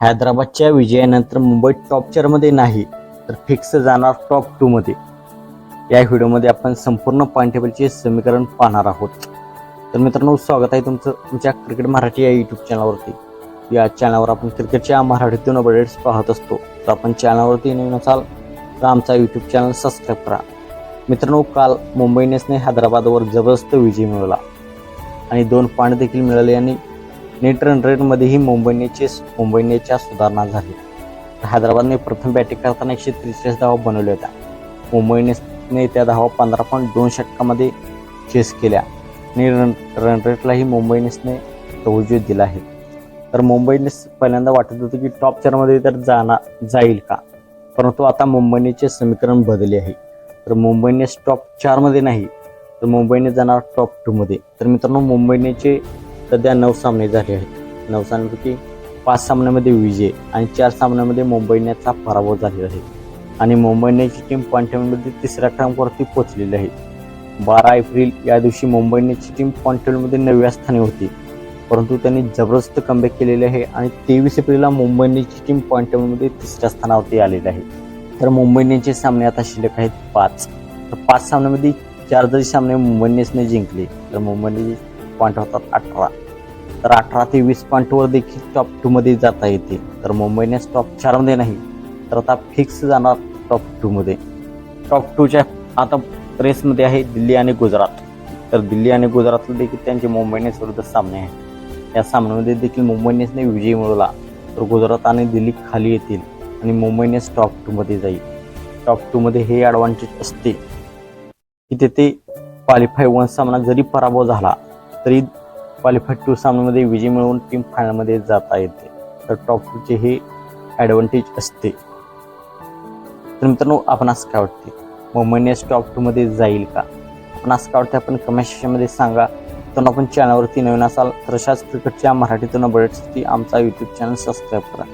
हैदराबादच्या विजयानंतर मुंबई टॉप चारमध्ये नाही तर फिक्स जाणार टॉप टूमध्ये या व्हिडिओमध्ये आपण संपूर्ण पॉईंट टेबलचे समीकरण पाहणार आहोत. तर मित्रांनो स्वागत आहे तुमचं तुमच्या क्रिकेट मराठी या यूट्यूब चॅनलवरती या चॅनलवर आपण क्रिकेटच्या मराठीतून अपडेट्स पाहत असतो. तर आपण चॅनलवरती नवीन असाल तर आमचा यूट्यूब चॅनल सबस्क्राईब करा. मित्रांनो काल मुंबई इंडियन्सने हैदराबादवर जबरदस्त विजय मिळवला. आणि दोन पॉईंट देखील मिळाले आणि नेट रन रेटमध्येही मुंबईनेचे मुंबईनेच्या सुधारणा झाली. हैदराबादने प्रथम बॅटिंग करताना एकशे त्रेचाळीस धावा बनवल्या होत्या. मुंबईने त्या धावा पंधरा पॉईंट दोन षटकामध्ये चेस केल्या. आणि रन रन रेटलाही मुंबईनेसने इंडियन्सने दिला आहे. तर मुंबईने पहिल्यांदा वाटत होतं की टॉप चारमध्ये तर जाणार जाईल का? परंतु आता मुंबईनेचे समीकरण बदलले आहे. तर मुंबईने टॉप चारमध्ये नाही तर मुंबईने जाणार टॉप टूमध्ये तर मित्रांनो मुंबईनेचे सध्या नऊ सामने झाले आहेत. नऊ सामन्यापैकी पाच सामन्यामध्ये विजय आणि चार सामन्यामध्ये मुंबई इंडियन्सचा पराभव झालेला आहे. आणि मुंबई इंडियन्सची टीम पॉईंट तिसऱ्या क्रमांकावरती पोहोचलेली आहे. बारा एप्रिल या दिवशी मुंबई इंडियन्सची टीम पॉईंट टेबलमध्ये नवव्या स्थानी होती. परंतु त्यांनी जबरदस्त कमबॅक केलेले आहे आणि तेवीस एप्रिलला मुंबई इंडियन्सची टीम पॉईंट तिसऱ्या स्थानावरती आलेली आहे. तर मुंबई इंडियन्सचे सामने आता शिल्लक आहेत पाच. तर पाच सामन्यामध्ये चार जरी सामने मुंबई इंडियन्सने जिंकले तर मुंबई इंडियन्स पॉईंट होतात अठरा. तर अठरा ते वीस पॉईंटवर देखील टॉप टूमध्ये जाता येते. तर मुंबईने टॉप चारमध्ये नाही तर आता फिक्स जाणार टॉप टूमध्ये टॉप टूच्या आता रेसमध्ये आहे दिल्ली आणि गुजरात. तर दिल्ली आणि गुजरातला देखील त्यांचे मुंबईने विरुद्ध सामने आहेत. या सामन्यामध्ये देखील मुंबई विजय मिळवला तर गुजरात आणि दिल्ली खाली येतील आणि मुंबई टॉप टूमध्ये जाईल. टॉप टूमध्ये हे ॲडव्हान्टेज असते. की तेथे क्वालिफाय वन सामना जरी पराभव झाला तरी क्वालिफाईड टू सामन्यामध्ये विजय मिळवून टीम फायनलमध्ये जाता येते. तर टॉप टूचे हे ॲडव्हान्टेज असते. तर मित्रांनो आपण असं काय वाटते? मुंबई इंडियन्स टॉप टूमध्ये जाईल का? आपण असं काय वाटते? आपण कमेंट सेक्शनमध्ये सांगा. तर आपण चॅनलवरती नवीन असाल तर अशाच क्रिकेटच्या मराठीतून अपडेट्ससाठी आमचा यूट्यूब चॅनल सबस्क्राईब करा.